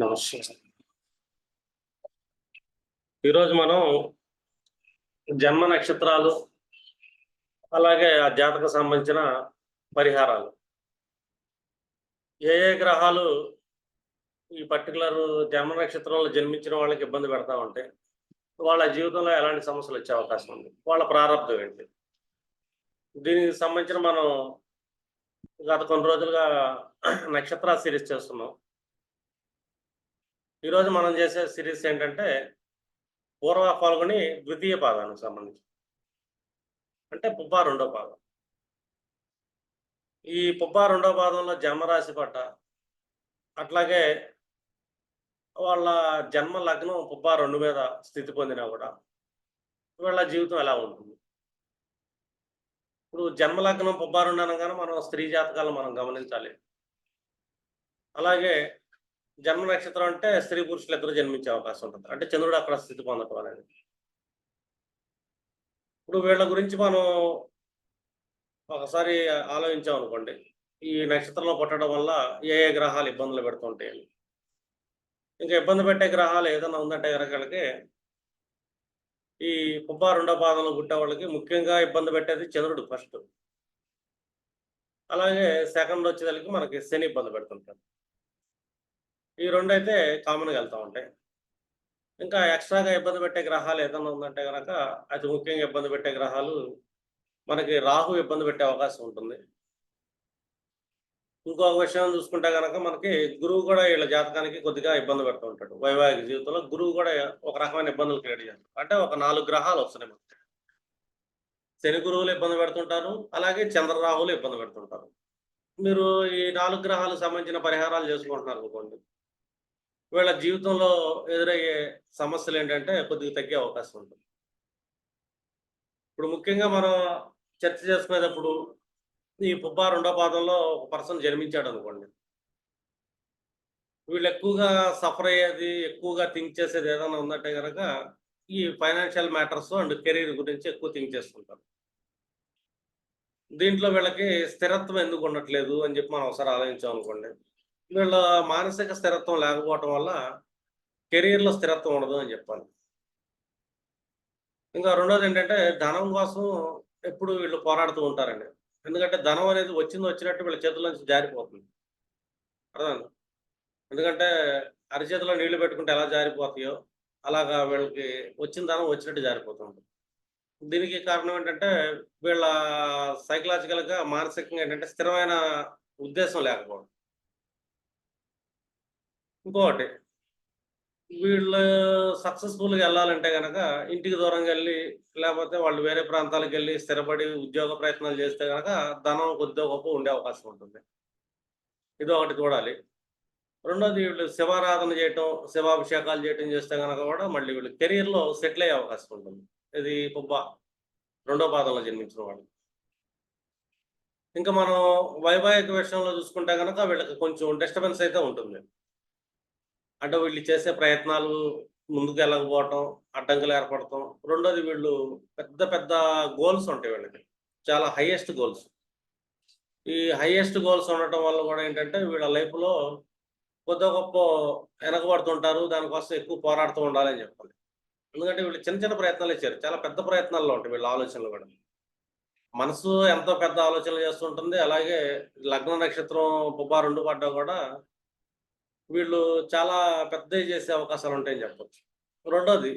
నమస్తే. ఈరోజు మనం జన్మ నక్షత్రాలు అలాగే ఆ జాతకు సంబంధించిన పరిహారాలు. ఏ ఏ గ్రహాలు ఈ పర్టికులర్ జన్మ నక్షత్రంలో జన్మించిన వాళ్ళకి ఇబ్బంది పెడతా ఉంటే వాళ్ళ జీవితంలో ఎలాంటి సమస్యలు వచ్చే అవకాశం ఉంది? వాళ్ళ ప్రారంభం ఏంటి? దీనికి సంబంధించిన మనం గత కొన్ని రోజులుగా నక్షత్ర సిరీస్ చేస్తున్నాం. ఈరోజు మనం చేసే సిరీస్ ఏంటంటే పూర్వ పాల్గొని ద్వితీయ పాదానికి సంబంధించి. అంటే పుబ్బా రెండో పాదం. ఈ పుబ్బా రెండో పాదంలో జన్మరాశి పట్ట అట్లాగే వాళ్ళ జన్మ లగ్నం పుబ్బా రెండు మీద స్థితి పొందినా కూడా వీళ్ళ జీవితం ఎలా ఉంటుంది? ఇప్పుడు జన్మ లగ్నం పుబ్బా అనగానే మనం స్త్రీ జాతకాలను మనం గమనించాలి. అలాగే జన్మ నక్షత్రం అంటే స్త్రీ పురుషులు ఇద్దరు జన్మించే అవకాశం ఉంటుంది. అంటే చంద్రుడు అక్కడ స్థితి పొందటం అనేది ఇప్పుడు వీళ్ళ గురించి మనం ఒకసారి ఆలోచించాం అనుకోండి. ఈ నక్షత్రంలో పుట్టడం వల్ల ఏ ఏ గ్రహాలు ఇబ్బందులు పెడుతుంటాయి ఇంకా ఇబ్బంది పెట్టే గ్రహాలు ఏదైనా ఉందంటే గ్రహాలకి ఈ పుబ్బ రెండో పాదంలో పుట్టే వాళ్ళకి ముఖ్యంగా ఇబ్బంది పెట్టేది చంద్రుడు ఫస్ట్. అలాగే సెకండ్ వచ్చేదానికి మనకి శని ఇబ్బంది పెడుతుంటాడు. ఈ రెండు అయితే కామన్గా వెళ్తూ ఉంటాయి. ఇంకా ఎక్స్ట్రాగా ఇబ్బంది పెట్టే గ్రహాలు ఏదైనా ఉందంటే కనుక అతి ముఖ్యంగా ఇబ్బంది పెట్టే గ్రహాలు మనకి రాహు ఇబ్బంది పెట్టే అవకాశం ఉంటుంది. ఇంకొక విషయం చూసుకుంటే కనుక మనకి గురువు కూడా వీళ్ళ జాతకానికి కొద్దిగా ఇబ్బంది పెడుతూ ఉంటాడు. వైవాహిక జీవితంలో గురువు కూడా ఒక రకమైన ఇబ్బందులు క్రియేట్ చేస్తాడు అంటే ఒక నాలుగు గ్రహాలు వస్తున్నాయి మనకి. శని గురువులు ఇబ్బంది పెడుతుంటారు. అలాగే చంద్రరాహులు ఇబ్బంది పెడుతుంటారు. మీరు ఈ నాలుగు గ్రహాలకు సంబంధించిన పరిహారాలు చేసుకుంటున్నారు అనుకోండి. వీళ్ళ జీవితంలో ఎదురయ్యే సమస్యలు ఏంటంటే కొద్దిగా తగ్గే అవకాశం ఉంటుంది. ఇప్పుడు ముఖ్యంగా మనం చర్చ చేసుకునేటప్పుడు ఈ పుబ్బా రెండో పాదంలో ఒక పర్సన్ జన్మించాడు అనుకోండి వీళ్ళు ఎక్కువగా సఫర్ అయ్యేది ఎక్కువగా థింక్ చేసేది ఏదైనా ఉందంటే కనుక ఈ ఫైనాన్షియల్ మ్యాటర్స్ అండ్ కెరీర్ గురించి ఎక్కువ థింక్ చేస్తుంటారు. దీంట్లో వీళ్ళకి స్థిరత్వం ఎందుకు ఉండట్లేదు అని చెప్పి మనం ఒకసారి ఆలోచించాం అనుకోండి వీళ్ళ మానసిక స్థిరత్వం లేకపోవటం వల్ల కెరీర్లో స్థిరత్వం ఉండదు అని చెప్పాలి. ఇంకా రెండోది ఏంటంటే ధనం కోసం ఎప్పుడు వీళ్ళు పోరాడుతూ ఉంటారండి. ఎందుకంటే ధనం అనేది వచ్చింది వచ్చినట్టు వీళ్ళ చేతుల నుంచి జారిపోతుంది. అర్థం ఎందుకంటే అరిచేతిలో నీళ్ళు పెట్టుకుంటే ఎలా జారిపోతాయో అలాగా వీళ్ళకి వచ్చిన ధనం వచ్చినట్టు జారిపోతుంది దీనికి కారణం ఏంటంటే వీళ్ళ సైకలాజికల్గా మానసికంగా ఏంటంటే స్థిరమైన ఉద్దేశం లేకపోవడం. ఇంకొకటి వీళ్ళు సక్సెస్ఫుల్గా వెళ్ళాలంటే కనుక ఇంటికి దూరంగా వెళ్ళి లేకపోతే వాళ్ళు వేరే ప్రాంతాలకు వెళ్ళి స్థిరపడి ఉద్యోగ ప్రయత్నాలు చేస్తే కనుక ధనం కొద్దిగా గొప్ప ఉండే అవకాశం ఉంటుంది. ఇది ఒకటి చూడాలి. రెండోది వీళ్ళు శివారాధన చేయటం శివాభిషేకాలు చేయటం చేస్తే కనుక కూడా మళ్ళీ వీళ్ళు కెరీర్లో సెటిల్ అయ్యే అవకాశం ఉంటుంది. ఇది పుబ్బ రెండో పాదంలో జన్మించిన వాళ్ళు. ఇంకా మనం వైవాహిక విషయంలో చూసుకుంటే కనుక వీళ్ళకి కొంచెం డిస్టర్బెన్స్ అయితే ఉంటుంది. అంటే వీళ్ళు చేసే ప్రయత్నాలు ముందుకు వెళ్ళకపోవటం అడ్డంకులు ఏర్పడటం. రెండోది వీళ్ళు పెద్ద పెద్ద గోల్స్ ఉంటాయి వీళ్ళకి. చాలా హైయెస్ట్ గోల్స్ ఈ హైయెస్ట్ గోల్స్ ఉండటం వల్ల కూడా ఏంటంటే వీళ్ళ లైఫ్లో కొద్ది గొప్ప వెనకబడుతుంటారు. దానికోసం ఎక్కువ పోరాడుతూ ఉండాలని చెప్పాలి. ఎందుకంటే వీళ్ళు చిన్న చిన్న ప్రయత్నాలు ఇచ్చారు చాలా పెద్ద ప్రయత్నాల్లో ఉంటాయి వీళ్ళ ఆలోచనలు కూడా. మనసు ఎంతో పెద్ద ఆలోచనలు చేస్తుంటుంది అలాగే లగ్న నక్షత్రం పుబ్బా రెండు పడ్డా కూడా వీళ్ళు చాలా పెద్ద చేసే అవకాశాలు ఉంటాయని చెప్పచ్చు. రెండోది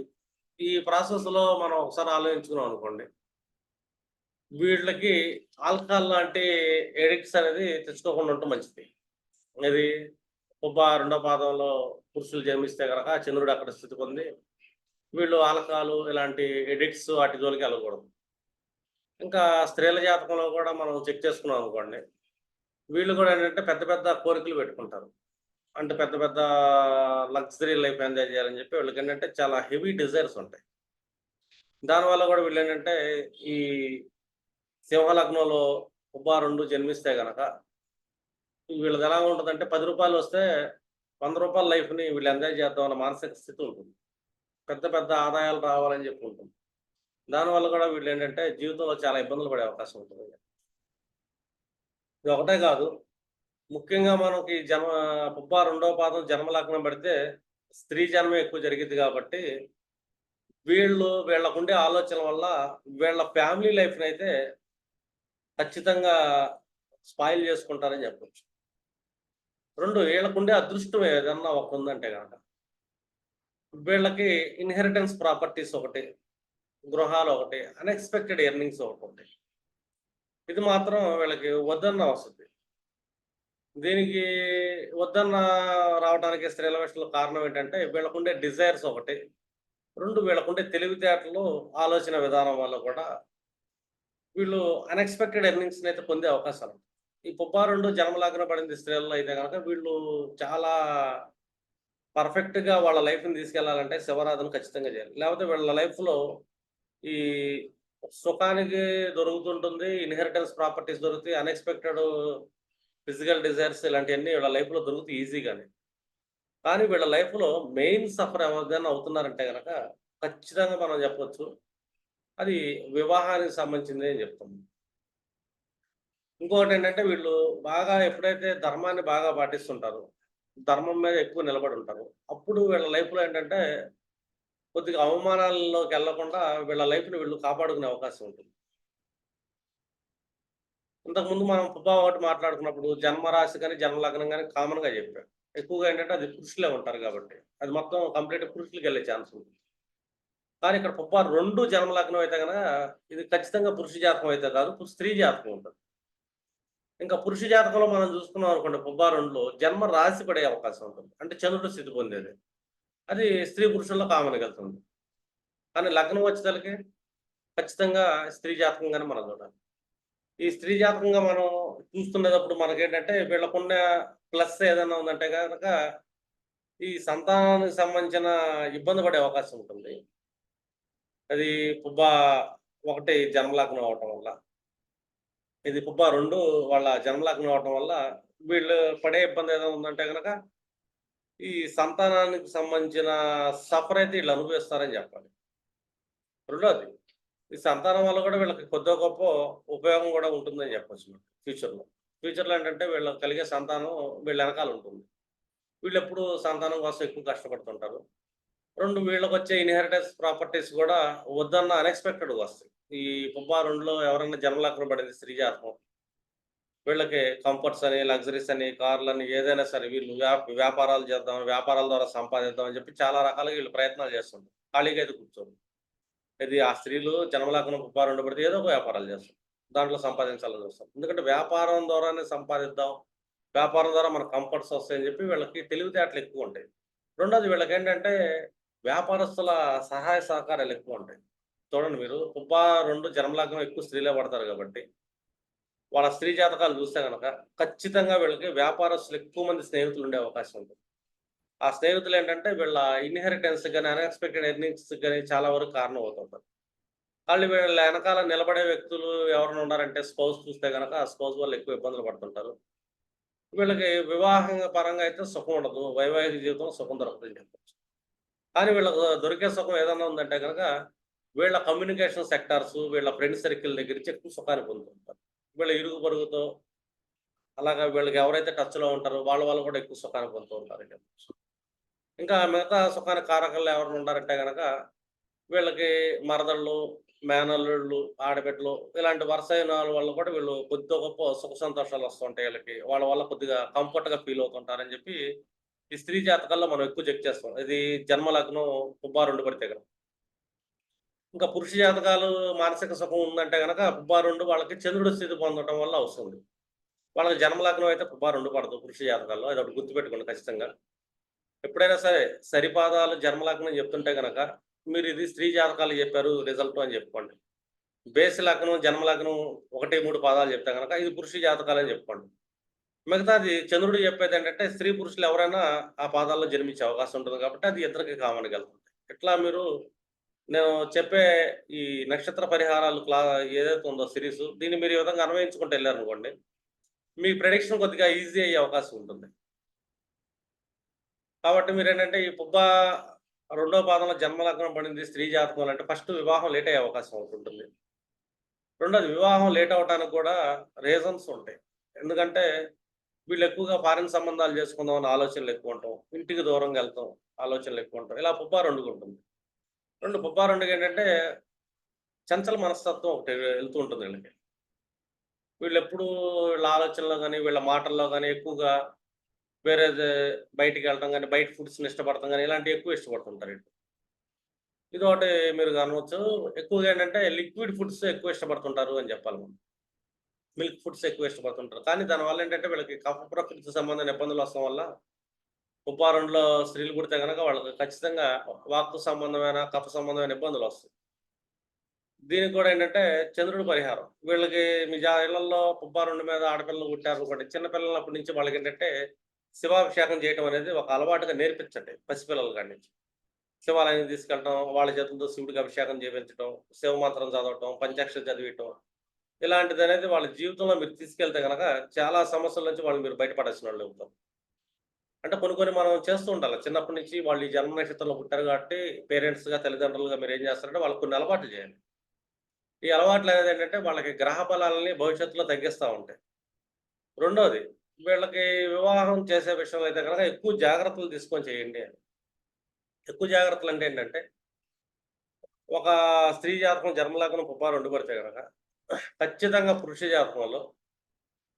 ఈ ప్రాసెస్లో మనం ఒకసారి ఆలోచించుకున్నాం అనుకోండి. వీళ్ళకి ఆల్కహాల్ లాంటి ఎడిక్ట్స్ అనేది తెచ్చుకోకుండా ఉంటే మంచిది. ఇది ఉబ్బ రెండో పాదంలో పురుషులు జన్మిస్తే కనుక చంద్రుడు అక్కడ స్థితి పొంది వీళ్ళు ఆల్కహాల్ ఇలాంటి ఎడిక్ట్స్ వాటి జోలికి వెళ్ళకూడదు. ఇంకా స్త్రీల జాతకంలో కూడా మనం చెక్ చేసుకున్నాం అనుకోండి. వీళ్ళు కూడా ఏంటంటే పెద్ద పెద్ద కోరికలు పెట్టుకుంటారు. అంటే పెద్ద పెద్ద లగ్జరీ లైఫ్ ఎంజాయ్ చేయాలని చెప్పి వీళ్ళకి ఏంటంటే చాలా హెవీ డిజైర్స్ ఉంటాయి. దానివల్ల కూడా వీళ్ళు ఏంటంటే ఈ సింహలగ్నంలో ఉబ్బా రెండు జన్మిస్తే గనక వీళ్ళది ఎలా ఉంటుందంటే పది రూపాయలు వస్తే వంద రూపాయల లైఫ్ని వీళ్ళు ఎంజాయ్ చేద్దాం అన్న మానసిక స్థితి ఉంటుంది. పెద్ద పెద్ద ఆదాయాలు రావాలని చెప్పి ఉంటుంది. దానివల్ల కూడా వీళ్ళు ఏంటంటే జీవితంలో చాలా ఇబ్బందులు పడే అవకాశం ఉంటుంది. ఇది ఒకటే కాదు ముఖ్యంగా మనకి జన్మ పుబ్బ రెండవ పాదం జన్మ లగ్నం పడితే స్త్రీ జన్మ ఎక్కువ జరిగింది కాబట్టి వీళ్ళు వీళ్ళకుండే ఆలోచన వల్ల వీళ్ళ ఫ్యామిలీ లైఫ్ని అయితే ఖచ్చితంగా స్పాయిల్ చేసుకుంటారని చెప్పచ్చు. రెండు వీళ్ళకుండే అదృష్టం ఏదన్నా ఒక ఉందంటే కనుక వీళ్ళకి ఇన్హెరిటెన్స్ ప్రాపర్టీస్ ఒకటి గృహాలు ఒకటి అన్ఎక్స్పెక్టెడ్ ఎర్నింగ్స్ ఒకటి ఉంటాయి. ఇది మాత్రం వీళ్ళకి వద్దన్న వస్తుంది దీనికి వద్దన్న రావడానికి స్త్రీల విషయంలో కారణం ఏంటంటే వీళ్ళకుండే డిజైర్స్ ఒకటి రెండు వీళ్ళకుండే తెలివితేటలు ఆలోచన విధానం వల్ల కూడా వీళ్ళు అన్ఎక్స్పెక్టెడ్ ఎర్నింగ్స్ అయితే పొందే అవకాశాలు ఈ పుబ్బా రెండు జన్మలాగ్న పడింది స్త్రీలలో అయితే కనుక వీళ్ళు చాలా పర్ఫెక్ట్గా వాళ్ళ లైఫ్ని తీసుకెళ్ళాలంటే శివరాధన ఖచ్చితంగా చేయాలి. లేకపోతే వీళ్ళ లైఫ్లో ఈ సుఖానికి దొరుకుతుంటుంది ఇన్హెరిటెన్స్ ప్రాపర్టీస్ దొరుకుతాయి అన్ఎక్స్పెక్టెడ్ ఫిజికల్ డిజైర్స్ ఇలాంటివన్నీ వీళ్ళ లైఫ్లో దొరుకుతాయి ఈజీగానే. కానీ వీళ్ళ లైఫ్లో మెయిన్ సఫర్ ఎవరిదైనా అవుతున్నారంటే కనుక ఖచ్చితంగా మనం చెప్పవచ్చు అది వివాహానికి సంబంధించింది అని చెప్తాం. ఇంకొకటి ఏంటంటే వీళ్ళు బాగా ఎప్పుడైతే ధర్మాన్ని బాగా పాటిస్తుంటారు ధర్మం మీద ఎక్కువ నిలబడి ఉంటారు అప్పుడు వీళ్ళ లైఫ్లో ఏంటంటే కొద్దిగా అవమానాల్లోకి వెళ్ళకుండా వీళ్ళ లైఫ్ని వీళ్ళు కాపాడుకునే అవకాశం ఉంటుంది. ఇంతకుముందు మనం పుబ్బా ఒకటి మాట్లాడుకున్నప్పుడు జన్మరాశి కానీ జన్మలగ్నం కానీ కామన్గా చెప్పాం ఎక్కువగా ఏంటంటే అది పురుషులే ఉంటారు కాబట్టి. అది మొత్తం కంప్లీట్ పురుషులకి వెళ్ళే ఛాన్స్ ఉంటుంది. కానీ ఇక్కడ పుబ్బా రెండు జన్మలగ్నం అయితే కనుక ఇది ఖచ్చితంగా పురుష జాతకం అయితే కాదు స్త్రీ జాతకం ఉంటుంది. ఇంకా పురుష జాతకంలో మనం చూసుకున్నాం అనుకోండి పుబ్బా రెండులో జన్మ రాశి పడే అవకాశం ఉంటుంది. అంటే చంద్రుడు స్థితి పొందేది. అది స్త్రీ పురుషుల్లో కామన్ వెళ్తుంది. కానీ లగ్నం వచ్చేసరికి ఖచ్చితంగా స్త్రీ జాతకంగానే మనం చూడాలి. ఈ స్త్రీ జాతకంగా మనం చూస్తున్నప్పుడు మనకేంటంటే వీళ్ళకున్న ప్లస్ ఏదైనా ఉందంటే కనుక ఈ సంతానానికి సంబంధించిన ఇబ్బంది పడే అవకాశం ఉంటుంది. అది పుబ్బ ఒకటి జన్మలగ్నం అవటం వల్ల. ఇది పుబ్బ రెండు వాళ్ళ జన్మలగ్నం అవటం వల్ల వీళ్ళు పడే ఇబ్బంది ఏదైనా ఉందంటే కనుక ఈ సంతానానికి సంబంధించిన సఫర్ అయితే వీళ్ళు అనుభవిస్తారని చెప్పాలి. రెండోది ఈ సంతానం వల్ల కూడా వీళ్ళకి కొద్దిగా గొప్ప ఉపయోగం కూడా ఉంటుందని చెప్పొచ్చు ఫ్యూచర్లో ఫ్యూచర్లో ఏంటంటే వీళ్ళకి కలిగే సంతానం వీళ్ళ వెనకాల ఉంటుంది. వీళ్ళు ఎప్పుడు సంతానం కోసం ఎక్కువ కష్టపడుతుంటారు. రెండు వీళ్ళకి వచ్చే ఇన్హెరిటెన్స్ ప్రాపర్టీస్ కూడా వద్దన్న అన్ఎక్స్పెక్టెడ్గా వస్తాయి. ఈ పుబ్బా రెండులో ఎవరైనా జన్మలగ్నం పడింది స్త్రీ జాతకం. వీళ్ళకి కంఫర్ట్స్ అని లగ్జరీస్ అని కార్లు అని ఏదైనా సరే వీళ్ళు వ్యా- వ్యాపారాలు చేద్దాం వ్యాపారాల ద్వారా సంపాదిద్దాం అని చెప్పి చాలా రకాలుగా వీళ్ళు ప్రయత్నాలు చేస్తుంటారు. ఖాళీగా అయితే కూర్చోండి ఇది ఆ స్త్రీలు జన్మలగ్నం పుబ్బా ఉండబడితే ఏదో ఒక వ్యాపారాలు చేస్తాం దాంట్లో సంపాదించాలని చూస్తాం ఎందుకంటే వ్యాపారం ద్వారానే సంపాదిద్దాం. వ్యాపారం ద్వారా మన కంఫర్ట్స్ వస్తాయని చెప్పి వీళ్ళకి తెలివితేటలు ఎక్కువ ఉంటాయి. రెండోది వీళ్ళకి ఏంటంటే వ్యాపారస్తుల సహాయ సహకారాలు ఎక్కువ ఉంటాయి. చూడండి మీరు కుప్ప రెండు జన్మలగ్నం ఎక్కువ స్త్రీలే పడతారు కాబట్టి వాళ్ళ స్త్రీ జాతకాలు చూస్తే కనుక ఖచ్చితంగా వీళ్ళకి వ్యాపారస్తులు ఎక్కువ మంది స్నేహితులు ఉండే అవకాశం ఉంటుంది. ఆ స్నేహితులు ఏంటంటే వీళ్ళ ఇన్హెరిటెన్స్ కానీ అన్ఎక్స్పెక్టెడ్ ఎర్నింగ్స్ కానీ చాలా వరకు కారణం అవుతుంటారు వాళ్ళు వీళ్ళ వెనకాల నిలబడే వ్యక్తులు ఎవరైనా ఉన్నారంటే స్పౌస్ చూస్తే కనుక ఆ స్పౌస్ వాళ్ళు ఎక్కువ ఇబ్బందులు పడుతుంటారు. వీళ్ళకి వివాహం పరంగా అయితే సుఖం ఉండదు వైవాహిక జీవితం సుఖం దొరకదని చెప్పచ్చు. కానీ వీళ్ళకు దొరికే సుఖం ఏదైనా ఉందంటే కనుక వీళ్ళ కమ్యూనికేషన్ సెక్టార్స్ వీళ్ళ ఫ్రెండ్ సర్కిల్ దగ్గర నుంచి ఎక్కువ సుఖాన్ని పొందుతుంటారు. వీళ్ళ ఇరుగు పొరుగుతో అలాగా వీళ్ళకి ఎవరైతే టచ్లో ఉంటారో వాళ్ళ వాళ్ళు కూడా ఎక్కువ సుఖాన్ని పొందుతూ ఉంటారు చెప్పచ్చు. ఇంకా మిగతా సుఖాన కారకాలు ఎవరు ఉండారంటే కనుక వీళ్ళకి మరదళ్ళు మేనల్లుళ్ళు ఆడబిడ్డలు ఇలాంటి వరుస అయిన వల్ల కూడా వీళ్ళు కొద్దిగా గొప్ప సుఖ సంతోషాలు వస్తుంటాయి వీళ్ళకి. వాళ్ళ వల్ల కొద్దిగా కంఫర్ట్గా ఫీల్ అవుతుంటారని చెప్పి ఈ స్త్రీ జాతకాల్లో మనం ఎక్కువ చెక్ చేస్తాం. ఇది జన్మ లగ్నం పుబ్బా రెండు పడితే కనుక ఇంకా పురుష జాతకాలు మానసిక సుఖం ఉందంటే కనుక పుబ్బా రెండు వాళ్ళకి చంద్రుడు స్థితి పొందడం వల్ల వస్తుంది వాళ్ళకి జన్మ లగ్నం అయితే పుబ్బా రెండు పడదు పురుష జాతకాల్లో. అది ఒకటి గుర్తుపెట్టుకోండి ఖచ్చితంగా. ఎప్పుడైనా సరే సరిపాదాలు జన్మలగ్నం చెప్తుంటే కనుక మీరు ఇది స్త్రీ జాతకాలు చెప్పారు రిజల్ట్ అని చెప్పుకోండి. బేస్ లగ్నం జన్మ లగ్నం ఒకటి మూడు పాదాలు చెప్తే కనుక ఇది పురుష జాతకాలు అని చెప్పుకోండి. మిగతాది చంద్రుడు చెప్పేది ఏంటంటే స్త్రీ పురుషులు ఎవరైనా ఆ పాదాల్లో జన్మించే అవకాశం ఉంటుంది కాబట్టి అది ఇద్దరికి కామన్గా వెళ్తుంది. ఇట్లా మీరు నేను చెప్పే ఈ నక్షత్ర పరిహారాలు క్లా ఏదైతే ఉందో సిరీస్ దీన్ని మీరు ఈ విధంగా అన్వయించుకుంటూ వెళ్ళారనుకోండి మీ ప్రెడిక్షన్ కొద్దిగా ఈజీ అయ్యే అవకాశం ఉంటుంది. కాబట్టి మీరు ఏంటంటే ఈ పుబ్బ రెండో పాదంలో జన్మలగ్నం పడింది స్త్రీ జాతకం అంటే ఫస్ట్ వివాహం లేట్ అయ్యే అవకాశం ఉంటుంది. రెండోది వివాహం లేట్ అవడానికి కూడా రీజన్స్ ఉంటాయి. ఎందుకంటే వీళ్ళు ఎక్కువగా ఫారిన్ సంబంధాలు చేసుకుందాం అన్న ఆలోచనలు ఎక్కువ ఉంటాం. ఇంటికి దూరంగా వెళ్తాం ఆలోచనలు ఎక్కువ ఉంటాం ఇలా పుబ్బా రెండుకు ఉంటుంది. రెండు పుబ్బా రెండుకి ఏంటంటే చంచల మనస్తత్వం ఒకటి వెళ్తూ ఉంటుంది వీళ్ళకి. వీళ్ళు ఎప్పుడు వీళ్ళ ఆలోచనలో కానీ వీళ్ళ మాటల్లో కానీ ఎక్కువగా వేరే బయటికి వెళ్ళడం కానీ బయట ఫుడ్స్ని ఇష్టపడతాం కానీ ఇలాంటివి ఎక్కువ ఇష్టపడుతుంటారు ఇటు. ఇది ఒకటి మీరు కనవచ్చు ఎక్కువగా ఏంటంటే లిక్విడ్ ఫుడ్స్ ఎక్కువ ఇష్టపడుతుంటారు అని చెప్పాలి మనం. మిల్క్ ఫుడ్స్ ఎక్కువ ఇష్టపడుతుంటారు. కానీ దానివల్ల ఏంటంటే వీళ్ళకి కఫ ప్రకృతి సంబంధమైన ఇబ్బందులు వస్తాం వల్ల ఉపారంలో స్త్రీలు పుడితే కనుక వాళ్ళకి ఖచ్చితంగా వాక్కు సంబంధమైన కఫ సంబంధమైన ఇబ్బందులు వస్తాయి. దీనికి కూడా ఏంటంటే చంద్రుడి పరిహారం. వీళ్ళకి మీ జా ఇళ్ళలో పుబ్బారుండి మీద ఆడపిల్లలు పుట్టారు అనుకోండి చిన్నపిల్లలప్పటి నుంచి వాళ్ళకి ఏంటంటే శివాభిషేకం చేయటం అనేది ఒక అలవాటుగా నేర్పించండి పసిపిల్లల కాడి నుంచి. శివాలయం తీసుకెళ్ళటం వాళ్ళ చేతులతో శివుడికి అభిషేకం చేయించడం శివమంత్రం చదవటం పంచాక్షరి చదివటం ఇలాంటిది అనేది వాళ్ళ జీవితంలో మీరు తీసుకెళ్తే కనుక చాలా సమస్యల నుంచి వాళ్ళు మీరు బయటపడాల్సిన వాళ్ళు అవుతాం అంటే కొన్ని కొన్ని మనం చేస్తూ ఉండాలి. చిన్నప్పటి నుంచి వాళ్ళు ఈ జన్మ నక్షత్రంలో పుట్టారు కాబట్టి పేరెంట్స్గా తల్లిదండ్రులుగా మీరు ఏం చేస్తారంటే వాళ్ళకి కొన్ని అలవాట్లు చేయాలి. ఈ అలవాట్లు అనేది ఏంటంటే వాళ్ళకి గ్రహ బలాలని భవిష్యత్తులో తగ్గిస్తూ ఉంటాయి. రెండోది వీళ్ళకి వివాహం చేసే విషయంలో అయితే కనుక ఎక్కువ జాగ్రత్తలు తీసుకొని చేయండి ఎక్కువ జాగ్రత్తలు అంటే ఏంటంటే ఒక స్త్రీ జాతకం జన్మలగ్నం పుప్ప రెండు పడితే కనుక ఖచ్చితంగా పురుష జాతకంలో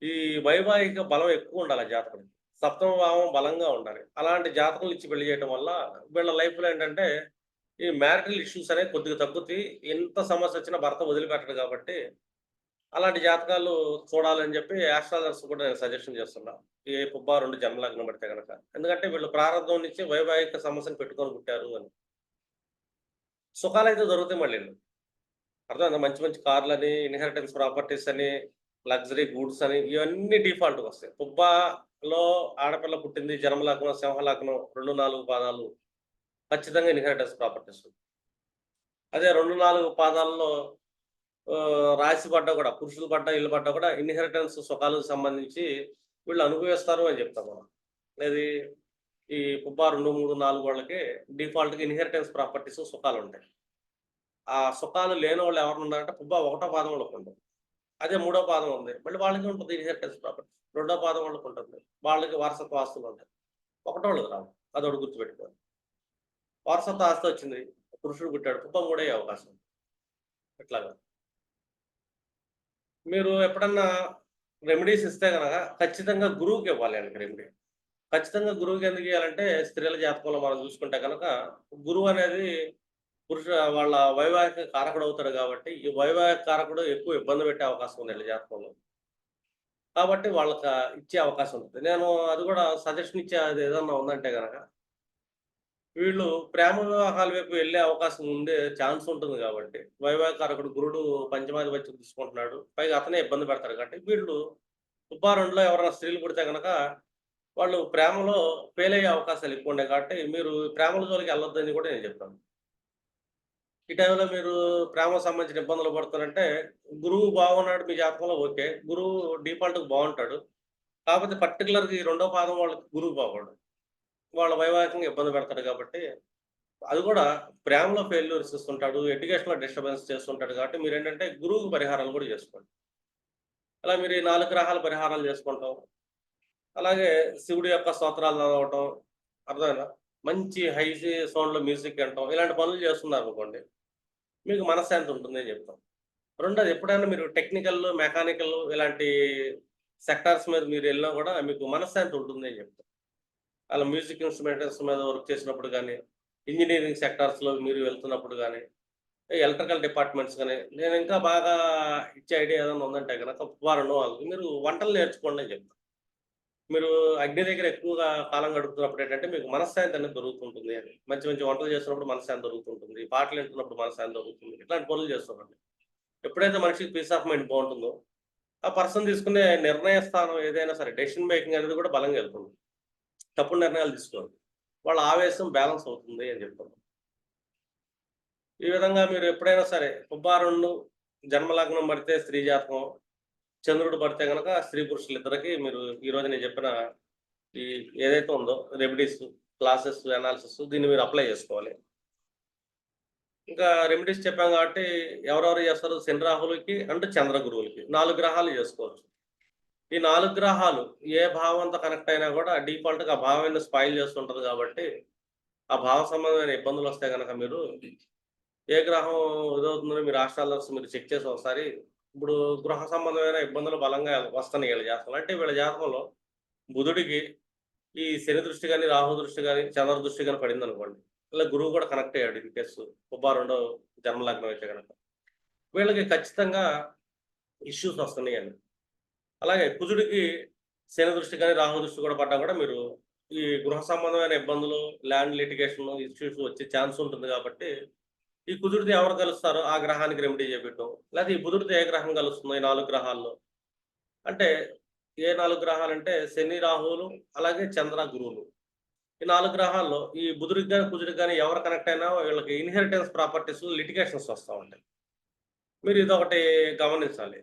ఈ వైవాహిక బలం ఎక్కువ ఉండాలి ఆ జాతకం సప్తమ భావం బలంగా ఉండాలి. అలాంటి జాతకం ఇచ్చి పెళ్ళి చేయడం వల్ల వీళ్ళ లైఫ్లో ఏంటంటే ఈ మ్యారిటల్ ఇష్యూస్ అనేవి కొద్దిగా తగ్గుతాయి. ఎంత సమస్య వచ్చినా భర్త వదిలిపెట్టడు కాబట్టి అలాంటి జాతకాలు చూడాలని చెప్పి ఆస్ట్రాలజర్స్ కూడా నేను సజెషన్ చేస్తున్నా ఈ పుబ్బా రెండు జన్మలగ్నం పెడితే కనుక ఎందుకంటే వీళ్ళు ప్రారంభం నుంచి వైవాహిక సమస్యను పెట్టుకొని పుట్టారు అని. సుఖాలు అయితే దొరుకుతాయి మళ్ళీ అర్థమైందా? మంచి మంచి కార్లని ఇన్హెరిటెన్స్ ప్రాపర్టీస్ అని లగ్జరీ గూడ్స్ అని ఇవన్నీ డిఫాల్ట్ వస్తాయి. పుబ్బాలో ఆడపిల్ల పుట్టింది జన్మలగ్నం సింహలగ్నం రెండు నాలుగు పాదాలు. ఖచ్చితంగా ఇన్హెరిటెన్స్ ప్రాపర్టీస్ అదే రెండు నాలుగు పాదాల్లో రాశి పడ్డ కూడా పురుషులు పడ్డ ఇల్లు పడ్డ కూడా ఇన్హెరిటెన్స్ సుఖాలకు సంబంధించి వీళ్ళు అనుభవిస్తారు అని చెప్తాం మనం. లేదు ఈ పుబ్బా రెండు మూడు నాలుగు వాళ్ళకి డిఫాల్ట్గా ఇన్హెరిటెన్స్ ప్రాపర్టీస్ సుఖాలు ఉంటాయి. ఆ సుఖాలు లేని వాళ్ళు ఎవరు ఉన్నారంటే పుబ్బా ఒకటో పాదం వాళ్ళకి ఉంటుంది. అదే మూడో పాదం ఉంది. మళ్ళీ వాళ్ళకి ఉంటుంది ఇన్హెరిటెన్స్ ప్రాపర్టీ రెండో పాదం వాళ్ళకి ఉంటుంది. వాళ్ళకి వారసత్వ ఆస్తులు ఉంటాయి. ఒకటో వాళ్ళకి రావు. అదొకటి గుర్తుపెట్టుకోవాలి. వారసత్వ ఆస్తి వచ్చింది. పురుషుడు పుట్టాడు. పుబ్బ మూడే అవకాశం ఉంది. ఇట్లాగా మీరు ఎప్పుడన్నా రెమెడీస్ ఇస్తే కనుక ఖచ్చితంగా గురువుకి ఇవ్వాలి అండి రెమెడీ ఖచ్చితంగా గురువుకి ఎందుకు ఇవ్వాలంటే స్త్రీల జాతకంలో మనం చూసుకుంటే కనుక గురువు అనేది పురుష వాళ్ళ వైవాహిక కారకుడు అవుతాడు కాబట్టి ఈ వైవాహిక కారకుడు ఎక్కువ ఇబ్బంది పెట్టే అవకాశం ఉంది వీళ్ళ జాతకంలో. కాబట్టి వాళ్ళకి ఇచ్చే అవకాశం ఉంటుంది. నేను అది కూడా సజెషన్ ఇచ్చే అది ఏదన్నా ఉందంటే కనుక వీళ్ళు ప్రేమ వివాహాల వైపు వెళ్ళే అవకాశం ఉండే ఛాన్స్ ఉంటుంది కాబట్టి వైవాహకారకుడు గురుడు పంచమాధిపత్యం తీసుకుంటున్నాడు. పైగా అతనే ఇబ్బంది పెడతారు కాబట్టి వీళ్ళు సుబ్బారెండులో ఎవరైనా స్త్రీలు పుడితే కనుక వాళ్ళు ప్రేమలో ఫెయిల్ అయ్యే అవకాశాలు ఎక్కువ ఉన్నాయి కాబట్టి మీరు ప్రేమల జోలికి వెళ్ళొద్దని కూడా నేను చెప్తాను. ఈ టైంలో మీరు ప్రేమ సంబంధించిన ఇబ్బందులు పడుతున్నారంటే గురువు బాగున్నాడు మీ జాతకంలో ఓకే. గురువు డిఫాల్ట్కి బాగుంటాడు. కాకపోతే పర్టికులర్గా ఈ రెండో పాదం వాళ్ళకి గురువు బాగుండదు వాళ్ళ వైవాహికంగా ఇబ్బంది పెడతాడు కాబట్టి అది కూడా ప్రేమలో ఫెయిల్యూర్స్ ఇస్తుంటాడు ఎడ్యుకేషన్లో డిస్టర్బెన్స్ చేస్తుంటాడు కాబట్టి మీరు ఏంటంటే గురువు పరిహారాలు కూడా చేసుకోండి. అలా మీరు ఈ నాలుగు గ్రహాల పరిహారాలు చేసుకుంటాం. అలాగే శివుడి యొక్క స్తోత్రాలు చదవటం అర్థమైనా మంచి హై సౌండ్లో మ్యూజిక్ వినటం ఇలాంటి పనులు చేస్తున్నారు అనుకోండి మీకు మనశ్శాంతి ఉంటుంది అని చెప్తాం. రెండోది ఎప్పుడైనా మీరు టెక్నికల్ మెకానికల్ ఇలాంటి సెక్టార్స్ మీద మీరు వెళ్ళినా కూడా మీకు మనశ్శాంతి ఉంటుంది అని చెప్తాం. అలా మ్యూజిక్ ఇన్స్ట్రుమెంటల్స్ మీద వర్క్ చేసినప్పుడు కానీ ఇంజనీరింగ్ సెక్టార్స్లో మీరు వెళ్తున్నప్పుడు కానీ ఎలక్ట్రికల్ డిపార్ట్మెంట్స్ కానీ నేను ఇంకా బాగా ఇచ్చే ఐడియా ఏదైనా ఉందంటే కనుక వారం మీరు వంటలు నేర్చుకోండి అని చెప్తాను. మీరు అగ్ని దగ్గర ఎక్కువగా కాలం గడుపుతున్నప్పుడు ఏంటంటే మీకు మనశ్శాంతి అనేది దొరుకుతుంటుంది అని. మంచి మంచి వంటలు చేస్తున్నప్పుడు మనశ్శాంతి దొరుకుతుంటుంది. పాటలు వింటున్నప్పుడు మనశ్శాంతి దొరుకుతుంది. ఇట్లాంటి పనులు చేస్తున్నాండి ఎప్పుడైతే మనిషికి పీస్ ఆఫ్ మైండ్ బాగుంటుందో ఆ పర్సన్ తీసుకునే నిర్ణయ స్థానం ఏదైనా సరే డెసిషన్ మేకింగ్ అనేది కూడా బలంగా వెళ్తుంది. తప్పుడు నిర్ణయాలు తీసుకోవాలి వాళ్ళ ఆవేశం బ్యాలెన్స్ అవుతుంది అని చెప్తున్నాం ఈ విధంగా మీరు ఎప్పుడైనా సరే కుబ్బారుణ్ణు జన్మలగ్నం పడితే స్త్రీ జాతకం చంద్రుడు పడితే కనుక స్త్రీ పురుషులు ఇద్దరికి మీరు ఈ రోజు నేను చెప్పిన ఈ ఏదైతే ఉందో రెమెడీస్ క్లాసెస్ అనాలిసిస్ దీన్ని మీరు అప్లై చేసుకోవాలి. ఇంకా రెమెడీస్ చెప్పాం కాబట్టి ఎవరెవరు చేస్తారు? శని రాహులకి అండ్ చంద్ర గురువులకి నాలుగు గ్రహాలు చేసుకోవచ్చు. ఈ నాలుగు గ్రహాలు ఏ భావంతో కనెక్ట్ అయినా కూడా డిఫాల్ట్గా ఆ భావాన్ని స్పాయిల్ చేస్తుంటది కాబట్టి ఆ భావ సంబంధమైన ఇబ్బందులు వస్తే కనుక మీరు ఏ గ్రహం ఇదవుతుందో మీరు ఆస్ట్రాలజర్స్ మీరు చెక్ చేసి ఒకసారి ఇప్పుడు గృహ సంబంధమైన ఇబ్బందులు బలంగా వస్తున్నాయి వీళ్ళ జాతకంలో. అంటే వీళ్ళ జాతకంలో బుధుడికి ఈ శని దృష్టి కానీ రాహు దృష్టి కానీ చంద్ర దృష్టి కానీ పడింది అనుకోండి. ఇలా గురువు కూడా కనెక్ట్ అయ్యాడు ఇన్ కేసు ఉబ్బా రెండో జన్మలగ్నం అయితే కనుక వీళ్ళకి ఖచ్చితంగా ఇష్యూస్ వస్తున్నాయండి. అలాగే కుజుడికి శని దృష్టి కానీ రాహు దృష్టి కూడా పడ్డా కూడా మీరు ఈ గృహ సంబంధమైన ఇబ్బందులు ల్యాండ్ లిటిగేషన్ ఇష్యూస్ వచ్చే ఛాన్స్ ఉంటుంది కాబట్టి ఈ కుజుడిది ఎవరు కలుస్తారో? ఆ గ్రహానికి రెమెడీ చేపెట్టడం లేదా ఈ బుధుడితో ఏ గ్రహం కలుస్తుందో? ఈ నాలుగు గ్రహాల్లో. అంటే ఏ నాలుగు గ్రహాలు అంటే శని రాహువులు అలాగే చంద్ర గురువులు. ఈ నాలుగు గ్రహాల్లో ఈ బుధుడికి కానీ కుజుడికి కానీ ఎవరు కనెక్ట్ అయినా వీళ్ళకి ఇన్హెరిటెన్స్ ప్రాపర్టీస్ లిటిగేషన్స్ వస్తూ ఉంటాయి. మీరు ఇదొకటి గమనించాలి.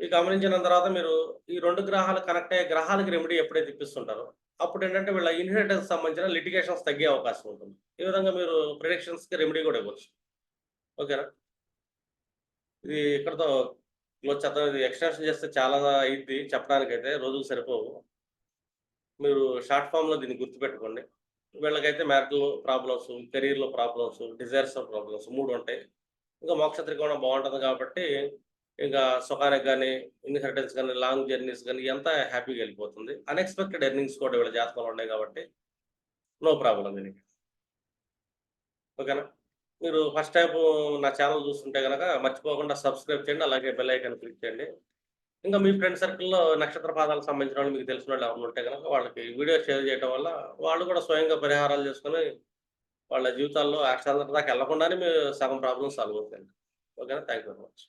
ఈ గమనించిన తర్వాత మీరు ఈ రెండు గ్రహాలు కనెక్ట్ అయ్యే గ్రహాలకి రెమెడీ ఎప్పుడైతే ఇప్పిస్తుంటారో అప్పుడు ఏంటంటే వీళ్ళ ఇన్హెరిటెన్స్ సంబంధించిన లిటిగేషన్స్ తగ్గే అవకాశం ఉంటుంది. ఈ విధంగా మీరు ప్రిడిక్షన్స్కి రెమెడీ కూడా ఇవ్వచ్చు. ఓకేనా? ఇది ఇక్కడతో క్లోజ్ ఇది ఎక్స్టెన్షన్ చేస్తే చాలా అయింది చెప్పడానికైతే రోజులు సరిపోవు. మీరు షార్ట్ ఫామ్లో దీన్ని గుర్తుపెట్టుకోండి. వీళ్ళకైతే మ్యారిటల్ ప్రాబ్లమ్స్ కెరీర్లో ప్రాబ్లమ్స్ డిజైర్స్ ప్రాబ్లమ్స్ మూడు ఉంటాయి. ఇంకా మోక్ష త్రికోణం బాగుంటుంది కాబట్టి ఇంకా సుఖానికి కానీ ఇన్హెరిటెన్స్ కానీ లాంగ్ జర్నీస్ కానీ ఎంత హ్యాపీగా వెళ్ళిపోతుంది. అన్ఎక్స్పెక్టెడ్ ఎర్నింగ్స్ కూడా వీళ్ళ జాతకంలో ఉన్నాయి కాబట్టి నో ప్రాబ్లం దీనికి. ఓకేనా? మీరు ఫస్ట్ టైం నా ఛానల్ చూస్తుంటే కనుక మర్చిపోకుండా సబ్స్క్రైబ్ చేయండి అలాగే బెల్ ఐకాన్ క్లిక్ చేయండి. ఇంకా మీ ఫ్రెండ్ సర్కిల్లో నక్షత్ర పాదాలకు సంబంధించిన వాళ్ళు మీకు తెలిసిన వాళ్ళు ఎవరు ఉంటే కనుక వాళ్ళకి వీడియో షేర్ చేయడం వల్ల వాళ్ళు కూడా స్వయంగా పరిహారాలు చేసుకొని వాళ్ళ జీవితాల్లో యాక్సిడెంట్ దాకా వెళ్ళకుండానే మీరు సగం ప్రాబ్లమ్స్ సాల్వ్ అవుతాయండి ఓకేనా? Thank you very much